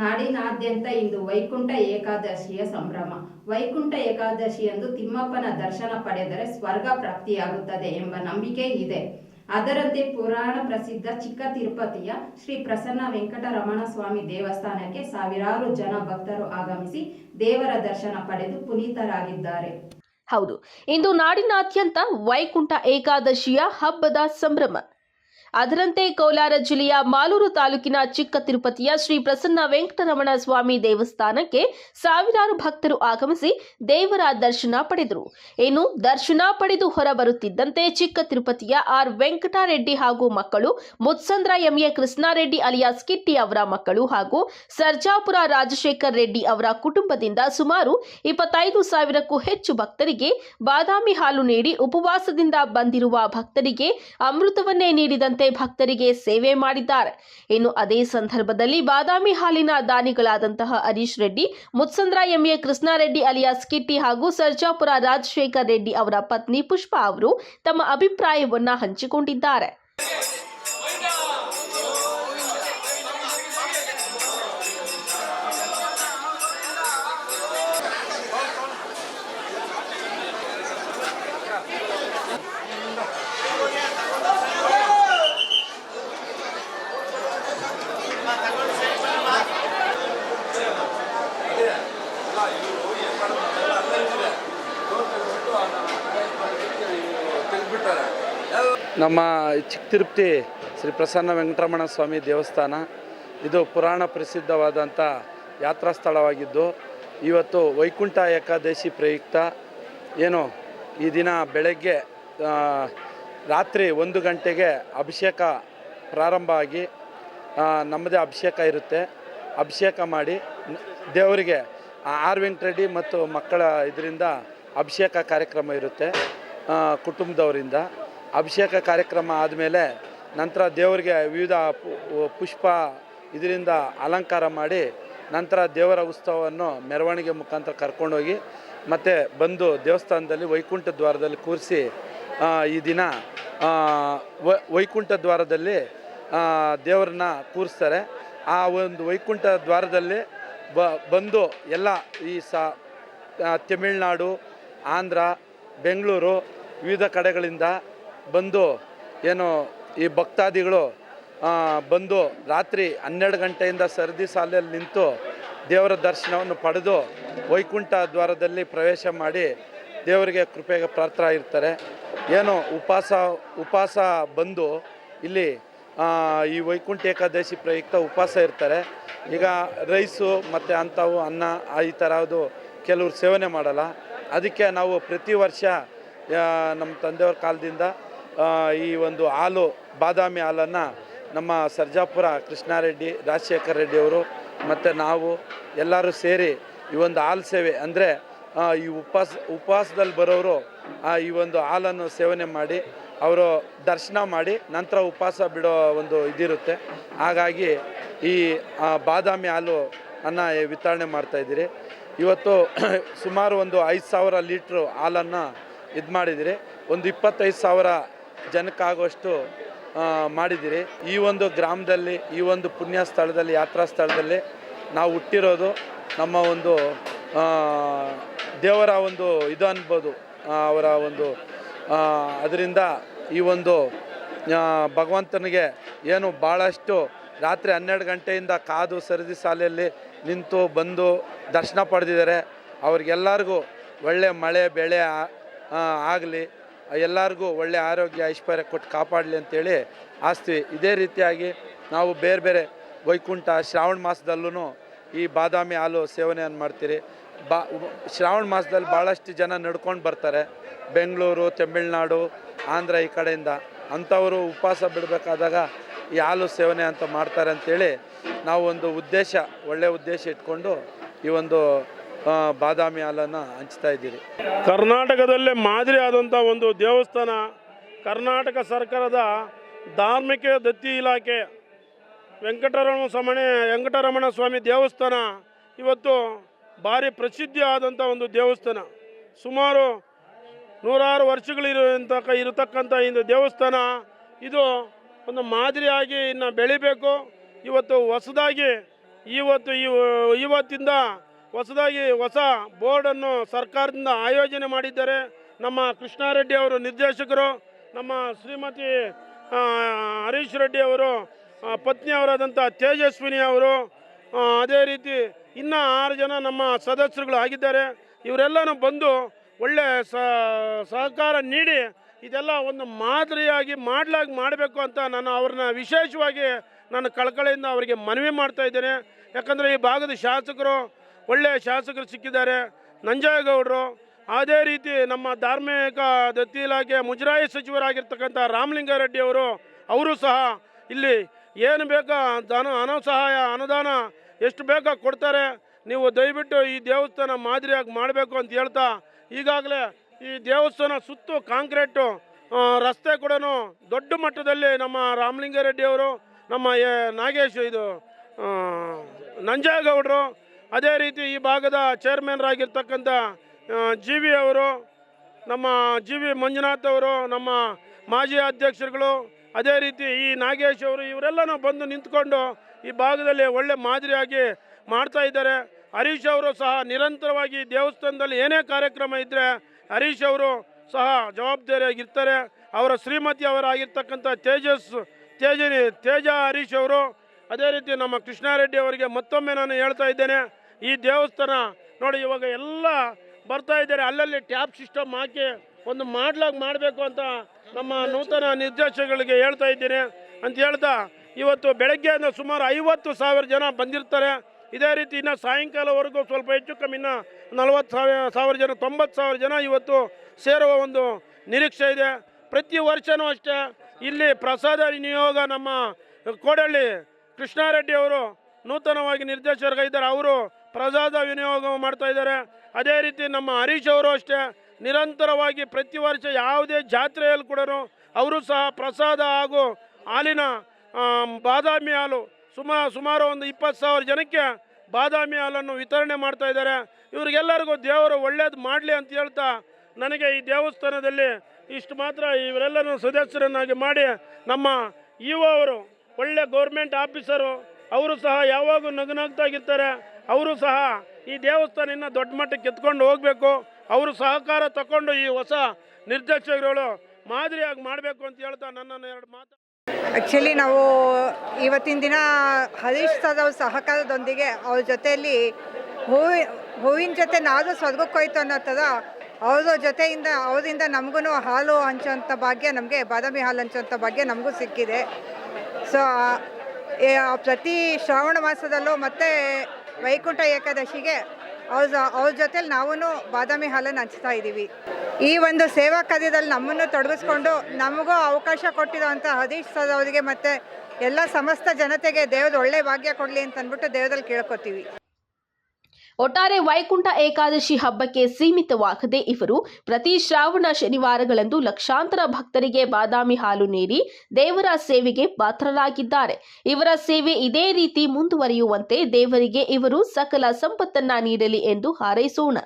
ನಾಡಿನಾದ್ಯಂತ ಇಂದು ವೈಕುಂಠ ಏಕಾದಶಿಯ ಸಂಭ್ರಮ. ವೈಕುಂಠ ಏಕಾದಶಿಯಂದು ತಿಮ್ಮಪ್ಪನ ದರ್ಶನ ಪಡೆದರೆ ಸ್ವರ್ಗ ಪ್ರಾಪ್ತಿಯಾಗುತ್ತದೆ ಎಂಬ ನಂಬಿಕೆ ಇದೆ. ಅದರಂತೆ ಪುರಾಣ ಪ್ರಸಿದ್ಧ ಚಿಕ್ಕ ತಿರುಪತಿಯ ಶ್ರೀ ಪ್ರಸನ್ನ ವೆಂಕಟರಮಣ ಸ್ವಾಮಿ ದೇವಸ್ಥಾನಕ್ಕೆ ಸಾವಿರಾರು ಜನ ಭಕ್ತರು ಆಗಮಿಸಿ ದೇವರ ದರ್ಶನ ಪಡೆದು ಪುನೀತರಾಗಿದ್ದಾರೆ. ಹೌದು, ಇಂದು ನಾಡಿನಾದ್ಯಂತ ವೈಕುಂಠ ಏಕಾದಶಿಯ ಹಬ್ಬದ ಸಂಭ್ರಮ. ಅದರಂತೆ ಕೋಲಾರ ಜಿಲ್ಲೆಯ ಮಾಲೂರು ತಾಲೂಕಿನ ಚಿಕ್ಕ ತಿರುಪತಿಯ ಶ್ರೀ ಪ್ರಸನ್ನ ವೆಂಕಟರಮಣ ಸ್ವಾಮಿ ದೇವಸ್ಥಾನಕ್ಕೆ ಸಾವಿರಾರು ಭಕ್ತರು ಆಗಮಿಸಿ ದೇವರ ದರ್ಶನ ಪಡೆದರು. ಇನ್ನು ದರ್ಶನ ಪಡೆದು ಹೊರಬರುತ್ತಿದ್ದಂತೆ ಚಿಕ್ಕ ತಿರುಪತಿಯ ಆರ್ ವೆಂಕಟರೆಡ್ಡಿ ಹಾಗೂ ಮಕ್ಕಳು Mutsandra M A Krishnareddy alias Kitti ಅವರ ಮಕ್ಕಳು ಹಾಗೂ ಸರ್ಜಾಪುರ ರಾಜಶೇಖರ್ ರೆಡ್ಡಿ ಅವರ ಕುಟುಂಬದಿಂದ ಸುಮಾರು ಇಪ್ಪತ್ತೈದು ಸಾವಿರಕ್ಕೂ ಹೆಚ್ಚು ಭಕ್ತರಿಗೆ ಬಾದಾಮಿ ಹಾಲು ನೀಡಿ ಉಪವಾಸದಿಂದ ಬಂದಿರುವ ಭಕ್ತರಿಗೆ ಅಮೃತವನ್ನೇ ನೀಡಿದಂತೆ ಭಕ್ತರಿಗೆ ಸೇವೆ ಮಾಡಿದ್ದಾರೆ. ಇನ್ನು ಅದೇ ಸಂದರ್ಭದಲ್ಲಿ ಬಾದಾಮಿ ಹಾಲಿನ ದಾನಿಗಳಾದಂತಹ Harish Reddy, Mutsandra M A Krishnareddy alias Kitti ಹಾಗೂ ಸರ್ಜಾಪುರ ರಾಜಶೇಖರ್ ರೆಡ್ಡಿ ಅವರ ಪತ್ನಿ ಪುಷ್ಪಾ ಅವರು ತಮ್ಮ ಅಭಿಪ್ರಾಯವನ್ನ ಹಂಚಿಕೊಂಡಿದ್ದಾರೆ. ನಮ್ಮ ಚಿಕ್ಕ ತಿರುಪತಿ ಶ್ರೀ ಪ್ರಸನ್ನ ವೆಂಕಟರಮಣ ಸ್ವಾಮಿ ದೇವಸ್ಥಾನ. ಇದು ಪುರಾಣ ಪ್ರಸಿದ್ಧವಾದಂಥ ಯಾತ್ರಾ ಸ್ಥಳವಾಗಿದ್ದು, ಇವತ್ತು ವೈಕುಂಠ ಏಕಾದಶಿ ಪ್ರಯುಕ್ತ. ಏನು, ಈ ದಿನ ಬೆಳಗ್ಗೆ ರಾತ್ರಿ ಒಂದು ಗಂಟೆಗೆ ಅಭಿಷೇಕ ಪ್ರಾರಂಭ ಆಗಿ ನಮ್ಮದೇ ಅಭಿಷೇಕ ಇರುತ್ತೆ. ಅಭಿಷೇಕ ಮಾಡಿ ದೇವರಿಗೆ ಆರ್ ವೆಂಕಟರೆಡ್ಡಿ ಮತ್ತು ಮಕ್ಕಳ ಇದರಿಂದ ಅಭಿಷೇಕ ಕಾರ್ಯಕ್ರಮ ಇರುತ್ತೆ ಕುಟುಂಬದವರಿಂದ. ಅಭಿಷೇಕ ಕಾರ್ಯಕ್ರಮ ಆದಮೇಲೆ ನಂತರ ದೇವರಿಗೆ ವಿವಿಧ ಪುಷ್ಪ ಇದರಿಂದ ಅಲಂಕಾರ ಮಾಡಿ ನಂತರ ದೇವರ ಉತ್ಸವವನ್ನು ಮೆರವಣಿಗೆ ಮುಖಾಂತರ ಕರ್ಕೊಂಡೋಗಿ ಮತ್ತು ಬಂದು ದೇವಸ್ಥಾನದಲ್ಲಿ ವೈಕುಂಠ ದ್ವಾರದಲ್ಲಿ ಕೂರಿಸಿ ಈ ದಿನ ವೈಕುಂಠ ದ್ವಾರದಲ್ಲಿ ದೇವರನ್ನ ಕೂರಿಸ್ತಾರೆ. ಆ ಒಂದು ವೈಕುಂಠ ದ್ವಾರದಲ್ಲಿ ಬ, ಬಂದು ಎಲ್ಲ ಈ ಸ ತಮಿಳ್ನಾಡು, ಆಂಧ್ರ, ಬೆಂಗಳೂರು ವಿವಿಧ ಕಡೆಗಳಿಂದ ಬಂದು ಏನು ಈ ಭಕ್ತಾದಿಗಳು ಬಂದು ರಾತ್ರಿ ಹನ್ನೆರಡು ಗಂಟೆಯಿಂದ ಸರದಿ ಸಾಲಲ್ಲಿ ನಿಂತು ದೇವರ ದರ್ಶನವನ್ನು ಪಡೆದು ವೈಕುಂಠ ದ್ವಾರದಲ್ಲಿ ಪ್ರವೇಶ ಮಾಡಿ ದೇವರಿಗೆ ಕೃಪೆಗೆ ಪ್ರಾರ್ಥರಾಗಿರ್ತಾರೆ ಏನು ಉಪವಾಸ ಉಪವಾಸ ಬಂದು ಇಲ್ಲಿ ಈ ವೈಕುಂಠ ಏಕಾದಶಿ ಪ್ರಯುಕ್ತ ಉಪವಾಸ ಇರ್ತಾರೆ. ಈಗ ರೈಸು ಮತ್ತು ಅಂಥವು ಅನ್ನ ಈ ಥರದ್ದು ಕೆಲವರು ಸೇವನೆ ಮಾಡಲ್ಲ. ಅದಕ್ಕೆ ನಾವು ಪ್ರತಿ ವರ್ಷ ನಮ್ಮ ತಂದೆಯವ್ರ ಕಾಲದಿಂದ ಈ ಒಂದು ಹಾಲು, ಬಾದಾಮಿ ಹಾಲನ್ನು ನಮ್ಮ ಸರ್ಜಾಪುರ ಕೃಷ್ಣಾರೆಡ್ಡಿ, ರಾಜಶೇಖರ್ ರೆಡ್ಡಿ ಅವರು ಮತ್ತು ನಾವು ಎಲ್ಲರೂ ಸೇರಿ ಈ ಒಂದು ಹಾಲು ಸೇವೆ ಅಂದರೆ ಈ ಉಪವಾಸ, ಉಪವಾಸದಲ್ಲಿ ಬರೋರು ಈ ಒಂದು ಹಾಲನ್ನು ಸೇವನೆ ಮಾಡಿ, ಅವರು ದರ್ಶನ ಮಾಡಿ ನಂತರ ಉಪವಾಸ ಬಿಡೋ ಒಂದು ಇದಿರುತ್ತೆ. ಹಾಗಾಗಿ ಈ ಬಾದಾಮಿ ಹಾಲು ಅನ್ನ ವಿತರಣೆ ಮಾಡ್ತಾಯಿದ್ದೀರಿ ಇವತ್ತು ಸುಮಾರು ಒಂದು ಐದು ಸಾವಿರ ಲೀಟ್ರು ಹಾಲನ್ನು ಇದು ಮಾಡಿದಿರಿ ಒಂದು ಇಪ್ಪತ್ತೈದು ಸಾವಿರ ಜನಕ್ಕಾಗುವಷ್ಟು ಮಾಡಿದ್ದೀರಿ. ಈ ಒಂದು ಗ್ರಾಮದಲ್ಲಿ, ಈ ಒಂದು ಪುಣ್ಯ ಸ್ಥಳದಲ್ಲಿ, ಯಾತ್ರಾ ಸ್ಥಳದಲ್ಲಿ ನಾವು ಹುಟ್ಟಿರೋದು ನಮ್ಮ ಒಂದು ದೇವರ ಒಂದು ಇದು ಅನ್ಬೋದು. ಅವರ ಒಂದು ಅದರಿಂದ ಈ ಒಂದು ಭಗವಂತನಿಗೆ ಏನು ಭಾಳಷ್ಟು ರಾತ್ರಿ ಹನ್ನೆರಡು ಗಂಟೆಯಿಂದ ಕಾದು ಸರದಿ ಸಾಲೆಯಲ್ಲಿ ನಿಂತು ಬಂದು ದರ್ಶನ ಪಡೆದಿದ್ದಾರೆ. ಅವ್ರಿಗೆಲ್ಲರಿಗೂ ಒಳ್ಳೆ ಮಳೆ, ಬೆಳೆ ಆಗಲಿ. ಎಲ್ಲರಿಗೂ ಒಳ್ಳೆ ಆರೋಗ್ಯ, ಐಶ್ವರ್ಯ ಕೊಟ್ಟು ಕಾಪಾಡಲಿ ಅಂತೇಳಿ ಆಸ್ತಿ ಇದೇ ರೀತಿಯಾಗಿ ನಾವು ಬೇರೆ ಬೇರೆ ವೈಕುಂಠ ಶ್ರಾವಣ ಮಾಸದಲ್ಲೂ ಈ ಬಾದಾಮಿ ಹಾಲು ಸೇವನೆಯನ್ನು ಮಾಡ್ತೀರಿ. ಬಾ, ಶ್ರಾವಣ ಮಾಸದಲ್ಲಿ ಭಾಳಷ್ಟು ಜನ ನಡ್ಕೊಂಡು ಬರ್ತಾರೆ. ಬೆಂಗಳೂರು, ತಮಿಳ್ನಾಡು, ಆಂಧ್ರ ಈ ಕಡೆಯಿಂದ. ಅಂಥವರು ಉಪವಾಸ ಬಿಡಬೇಕಾದಾಗ ಈ ಹಾಲು ಸೇವನೆ ಅಂತ ಮಾಡ್ತಾರೆ ಅಂತೇಳಿ ನಾವು ಒಂದು ಉದ್ದೇಶ ಒಳ್ಳೆಯ ಉದ್ದೇಶ ಇಟ್ಕೊಂಡು ಈ ಒಂದು ಬಾದಾಮಿ ಹಾಲನ್ನು ಹಂಚ್ತಾ ಇದ್ದೀರಿ. ಕರ್ನಾಟಕದಲ್ಲೇ ಮಾದರಿ ಆದಂಥ ಒಂದು ದೇವಸ್ಥಾನ ಕರ್ನಾಟಕ ಸರ್ಕಾರದ ಧಾರ್ಮಿಕ ದತ್ತಿ ಇಲಾಖೆ ವೆಂಕಟರಮಣ ಸಮಣೆ ವೆಂಕಟರಮಣ ಸ್ವಾಮಿ ದೇವಸ್ಥಾನ. ಇವತ್ತು ಭಾರಿ ಪ್ರಸಿದ್ಧಿ ಆದಂಥ ಒಂದು ದೇವಸ್ಥಾನ. ಸುಮಾರು ನೂರಾರು ವರ್ಷಗಳಿರುವಂಥ ಇರತಕ್ಕಂಥ ಇಂದು ದೇವಸ್ಥಾನ. ಇದು ಒಂದು ಮಾದರಿಯಾಗಿ ಇನ್ನು ಬೆಳಿಬೇಕು. ಇವತ್ತು ಹೊಸದಾಗಿ ಇವತ್ತು ಇವತ್ತಿಂದ ಹೊಸದಾಗಿ ಹೊಸ ಬೋರ್ಡನ್ನು ಸರ್ಕಾರದಿಂದ ಆಯೋಜನೆ ಮಾಡಿದ್ದಾರೆ ನಮ್ಮ ಕೃಷ್ಣಾರೆಡ್ಡಿ ಅವರು ನಿರ್ದೇಶಕರು, ನಮ್ಮ ಶ್ರೀಮತಿ ಹರೀಶ್ ರೆಡ್ಡಿ ಅವರು ಪತ್ನಿ ಪತ್ನಿಯವರಾದಂಥ ತೇಜಸ್ವಿನಿ ಅವರು ಅದೇ ರೀತಿ ಇನ್ನೂ ಆರು ಜನ ನಮ್ಮ ಸದಸ್ಯರುಗಳು ಆಗಿದ್ದಾರೆ. ಇವರೆಲ್ಲನೂ ಬಂದು ಒಳ್ಳೆ ಸಹಕಾರ ನೀಡಿ ಇದೆಲ್ಲ ಒಂದು ಮಾದರಿಯಾಗಿ ಮಾಡ್ಲಾಗಿ ಮಾಡಬೇಕು ಅಂತ ನಾನು ಅವ್ರನ್ನ ವಿಶೇಷವಾಗಿ ನಾನು ಕಳಕಳಿಯಿಂದ ಅವರಿಗೆ ಮನವಿ ಮಾಡ್ತಾ ಇದ್ದೇನೆ. ಯಾಕಂದರೆ ಈ ಭಾಗದ ಶಾಸಕರು ಒಳ್ಳೆಯ ಶಾಸಕರು ಸಿಕ್ಕಿದ್ದಾರೆ. ನಂಜೇಗೌಡರು ಅದೇ ರೀತಿ ನಮ್ಮ ಧಾರ್ಮಿಕ ದತ್ತಿ ಇಲಾಖೆ ಮುಜರಾಯಿ ಸಚಿವರಾಗಿರ್ತಕ್ಕಂಥ ರಾಮಲಿಂಗಾರೆಡ್ಡಿ ಅವರು ಅವರು ಸಹ ಇಲ್ಲಿ ಏನು ಬೇಕಾ ಧನ ಹಣ ಸಹಾಯ ಅನುದಾನ ಎಷ್ಟು ಬೇಕಾ ಕೊಡ್ತಾರೆ. ನೀವು ದಯವಿಟ್ಟು ಈ ದೇವಸ್ಥಾನ ಮಾದರಿಯಾಗಿ ಮಾಡಬೇಕು ಅಂತ ಹೇಳ್ತಾ, ಈಗಾಗಲೇ ಈ ದೇವಸ್ಥಾನ ಸುತ್ತು ಕಾಂಕ್ರೀಟು ರಸ್ತೆ ಕೂಡ ದೊಡ್ಡ ಮಟ್ಟದಲ್ಲಿ ನಮ್ಮ ರಾಮಲಿಂಗಾರೆಡ್ಡಿ ಅವರು, ನಮ್ಮ ನಾಗೇಶ್ ಇದು ನಂಜೇಗೌಡರು ಅದೇ ರೀತಿ ಈ ಭಾಗದ ಚೇರ್ಮನ್ರಾಗಿರ್ತಕ್ಕಂಥ ಜಿ ವಿ ಅವರು, ನಮ್ಮ ಜಿ ವಿ ಮಂಜುನಾಥ್ ಅವರು, ನಮ್ಮ ಮಾಜಿ ಅಧ್ಯಕ್ಷರುಗಳು, ಅದೇ ರೀತಿ ಈ ನಾಗೇಶ್ ಅವರು, ಇವರೆಲ್ಲನೂ ಬಂದು ನಿಂತ್ಕೊಂಡು ಈ ಭಾಗದಲ್ಲಿ ಒಳ್ಳೆ ಮಾದರಿಯಾಗಿ ಮಾಡ್ತಾ ಇದ್ದಾರೆ. ಹರೀಶ್ ಅವರು ಸಹ ನಿರಂತರವಾಗಿ ದೇವಸ್ಥಾನದಲ್ಲಿ ಏನೇ ಕಾರ್ಯಕ್ರಮ ಇದ್ದರೆ ಹರೀಶ್ ಅವರು ಸಹ ಜವಾಬ್ದಾರಿಯಾಗಿರ್ತಾರೆ. ಅವರ ಶ್ರೀಮತಿ ಅವರಾಗಿರ್ತಕ್ಕಂಥ ತೇಜಸ್ ತೇಜನಿ ತೇಜ ಹರೀಶ್ ಅವರು, ಅದೇ ರೀತಿ ನಮ್ಮ ಕೃಷ್ಣಾರೆಡ್ಡಿ ಅವರಿಗೆ ಮತ್ತೊಮ್ಮೆ ನಾನು ಹೇಳ್ತಾ ಇದ್ದೇನೆ ಈ ದೇವಸ್ಥಾನ ನೋಡಿ ಇವಾಗ ಎಲ್ಲ ಬರ್ತಾ ಇದ್ದಾರೆ. ಅಲ್ಲಲ್ಲಿ ಟ್ಯಾಪ್ ಸಿಸ್ಟಮ್ ಹಾಕಿ ಒಂದು ಮಾಡ್ಲಾಗಿ ಮಾಡಬೇಕು ಅಂತ ನಮ್ಮ ನೂತನ ನಿರ್ದೇಶಕಗಳಿಗೆ ಹೇಳ್ತಾ ಇದ್ದೀನಿ. ಅಂತ ಹೇಳ್ತಾ ಇವತ್ತು ಬೆಳಗ್ಗೆಯಿಂದ ಸುಮಾರು ಐವತ್ತು ಸಾವಿರ ಜನ ಬಂದಿರ್ತಾರೆ. ಇದೇ ರೀತಿ ಇನ್ನು ಸಾಯಂಕಾಲವರೆಗೂ ಸ್ವಲ್ಪ ಹೆಚ್ಚು ಕಮ್ಮಿ ಇನ್ನು ನಲವತ್ತು ಸಾವಿರ ಸಾವಿರ ಜನ, ತೊಂಬತ್ತು ಸಾವಿರ ಜನ ಇವತ್ತು ಸೇರುವ ಒಂದು ನಿರೀಕ್ಷೆ ಇದೆ. ಪ್ರತಿ ವರ್ಷವೂ ಅಷ್ಟೇ ಇಲ್ಲಿ ಪ್ರಸಾದ ನಿಯೋಗ ನಮ್ಮ ಕೋಡಳ್ಳಿ ಕೃಷ್ಣಾರೆಡ್ಡಿ ಅವರು ನೂತನವಾಗಿ ನಿರ್ದೇಶಕರಾಗಿದ್ದಾರೆ. ಅವರು ಪ್ರಸಾದ ವಿನಿಯೋಗ ಮಾಡ್ತಾ ಇದ್ದಾರೆ. ಅದೇ ರೀತಿ ನಮ್ಮ ಹರೀಶ್ ಅವರು ಅಷ್ಟೇ, ನಿರಂತರವಾಗಿ ಪ್ರತಿ ವರ್ಷ ಯಾವುದೇ ಜಾತ್ರೆಯಲ್ಲಿ ಕೂಡ ಅವರು ಸಹ ಪ್ರಸಾದ ಹಾಗೂ ಹಾಲಿನ ಬಾದಾಮಿ ಹಾಲು ಸುಮಾರು ಸುಮಾರು ಒಂದು ಇಪ್ಪತ್ತು ಸಾವಿರ ಜನಕ್ಕೆ ಬಾದಾಮಿ ಹಾಲನ್ನು ವಿತರಣೆ ಮಾಡ್ತಾ ಇದ್ದಾರೆ. ಇವರಿಗೆಲ್ಲರಿಗೂ ದೇವರು ಒಳ್ಳೇದು ಮಾಡಲಿ ಅಂತ ಹೇಳ್ತಾ ನನಗೆ ಈ ದೇವಸ್ಥಾನದಲ್ಲಿ ಇಷ್ಟು ಮಾತ್ರ ಇವರೆಲ್ಲರೂ ಸದಸ್ಯರನ್ನಾಗಿ ಮಾಡಿ ನಮ್ಮ ಇ ಅವರು, ಒಳ್ಳೆ ಗೌರ್ಮೆಂಟ್ ಆಫೀಸರು ಅವರು ಸಹ ಯಾವಾಗೂ ನಗುನಗ್ತಾಗಿರ್ತಾರೆ ಅವರು ಸಹ ಈ ದೇವಸ್ಥಾನ ಇನ್ನೂ ದೊಡ್ಡ ಮಟ್ಟಕ್ಕೆ ಎತ್ಕೊಂಡು ಹೋಗಬೇಕು. ಅವರು ಸಹಕಾರ ತಗೊಂಡು ಈ ಹೊಸ ನಿರ್ದೇಶಕರುಗಳು ಮಾದರಿಯಾಗಿ ಮಾಡಬೇಕು ಅಂತ ಹೇಳ್ತಾ ನನ್ನನ್ನು ಎರಡು ಮಾತು ಆ್ಯಕ್ಚುಲಿ ನಾವು ಇವತ್ತಿನ ದಿನ ಹರೀಶ್ ಸರ್ ಸಹಕಾರದೊಂದಿಗೆ ಅವ್ರ ಜೊತೆಯಲ್ಲಿ ಹೂವಿ ಹೂವಿನ ಜೊತೆ ನಾವು ಸ್ವರ್ಗಕ್ಕೋಯ್ತು ಅನ್ನೋ ಥರ ಅವ್ರ ಜೊತೆಯಿಂದ ಅವರಿಂದ ನಮಗೂ ಹಾಲು ಹಂಚೋಂಥ ಭಾಗ್ಯ ನಮಗೆ, ಬಾದಾಮಿ ಹಾಲು ಹಂಚೋಂಥ ಭಾಗ್ಯ ನಮಗೂ ಸಿಕ್ಕಿದೆ. ಸೊ ಪ್ರತಿ ಶ್ರಾವಣ ಮಾಸದಲ್ಲೂ ಮತ್ತು ವೈಕುಂಠ ಏಕಾದಶಿಗೆ ಅವ್ರ ಅವ್ರ ಜೊತೆಲಿ ನಾವೂ ಬಾದಾಮಿ ಹಾಲನ್ನು ಹಂಚ್ತಾ ಇದ್ದೀವಿ. ಈ ಒಂದು ಸೇವಾ ಕಾರ್ಯದಲ್ಲಿ ನಮ್ಮನ್ನು ತೊಡಗಿಸ್ಕೊಂಡು ನಮಗೂ ಅವಕಾಶ ಕೊಟ್ಟಿರೋಂಥ ಹರೀಶ್ ಸರ್ ಅವರಿಗೆ ಮತ್ತು ಎಲ್ಲ ಸಮಸ್ತ ಜನತೆಗೆ ದೇವ್ರು ಒಳ್ಳೆ ಭಾಗ್ಯ ಕೊಡಲಿ ಅಂತ ಅಂದ್ಬಿಟ್ಟು ದೇವರಲ್ಲಿ ಕೇಳ್ಕೊತೀವಿ. ಒಟ್ಟಾರೆ ವೈಕುಂಠ ಏಕಾದಶಿ ಹಬ್ಬಕ್ಕೆ ಸೀಮಿತವಾಗದೆ ಇವರು ಪ್ರತಿ ಶ್ರಾವಣ ಶನಿವಾರಗಳಂದು ಲಕ್ಷಾಂತರ ಭಕ್ತರಿಗೆ ಬಾದಾಮಿ ಹಾಲು ನೀಡಿ ದೇವರ ಸೇವೆಗೆ ಪಾತ್ರರಾಗಿದ್ದಾರೆ. ಇವರ ಸೇವೆ ಇದೇ ರೀತಿ ಮುಂದುವರಿಯುವಂತೆ ದೇವರಿಗೆ ಇವರು ಸಕಲ ಸಂಪತ್ತನ್ನ ನೀಡಲಿ ಎಂದು ಹಾರೈಸೋಣ.